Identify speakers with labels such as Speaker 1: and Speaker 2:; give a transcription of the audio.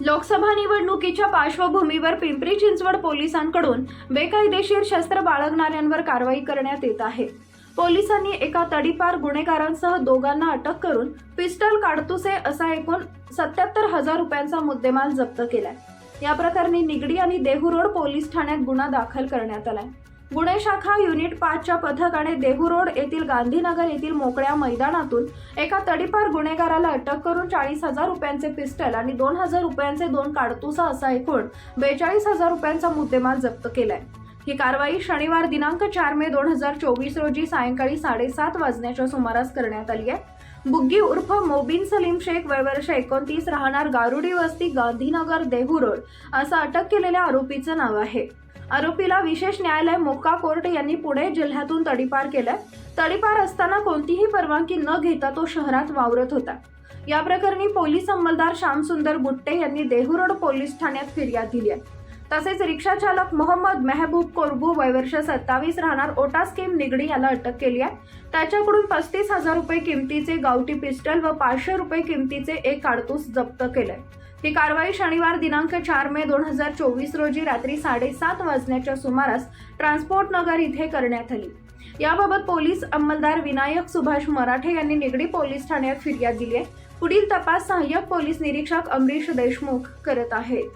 Speaker 1: लोकसभा निवडणुकीच्या पार्श्वभूमीवर पिंपरी चिंचवड पोलिसांकडून बेकायदेशीर शस्त्र बाळगणाऱ्यांवर कारवाई करण्यात येत आहे. पोलिसांनी एका तडीपार गुन्हेगारांसह दोघांना अटक करून पिस्टल काडतुसे असा एकूण सत्याहत्तर हजार रुपयांचा मुद्देमाल जप्त केलाय. या प्रकरणी निगडी आणि देहू रोड पोलीस ठाण्यात गुन्हा दाखल करण्यात आलाय. गुन्हे शाखा युनिट पाचच्या पथकाने देहू रोड येथील गांधीनगर येथील मोकळ्या मैदानातून एका तडीपार गुन्हेगाराला अटक करून चाळीस हजार रुपयांचे पिस्टल आणि दोन हजार रुपयांचे दोन काडतुसा असा एकूण बेचाळीस हजार रुपयांचा मुद्देमाल जप्त केलाय. ही कारवाई शनिवार दिनांक चार मे दोन हजार चोवीस रोजी सायंकाळी साडेसात वाजण्याच्या सुमारास करण्यात आली आहे. बुग्गी उर्फ मोबिन सलीम शेख वय वर्ष एकोणतीस राहणार गारुडी वस्ती गांधीनगर देहू रोड असं अटक केलेल्या आरोपीचं नाव आहे. आरोपीला विशेष न्यायालय मोक्का कोर्ट यांनी पुणे जिल्ह्यातून तडीपार केलाय तडीपार असताना कोणतीही परवानगी न घेता तो शहरात वावरत होता. या प्रकरणी पोलीस अंमलदार श्यामसुंदर बुट्टे यांनी देहू रोड पोलीस ठाण्यात फिर्याद दिली आहे. तसेच रिक्षाचालक मोहम्मद मेहबूब कोरबू वयवर्ष सत्तावीस राहणार ओटा स्कीम निगडी याला अटक केली आहे. त्याच्याकडून पस्तीस हजार रुपये किमतीचे गावठी पिस्टल व पाचशे रुपये किमतीचे एक काडतूस जप्त केलंय. ही कारवाई शनिवार दिनांक चार मे दोन हजार चोवीस रोजी रात्री साडेसात वाजण्याच्या सुमारास ट्रान्सपोर्ट नगर इथे करण्यात आली. याबाबत पोलीस अंमलदार विनायक सुभाष मराठे यांनी निगडी पोलीस ठाण्यात फिर्याद दिली आहे. पुढील तपास सहाय्यक पोलीस निरीक्षक अमरीश देशमुख करत आहेत.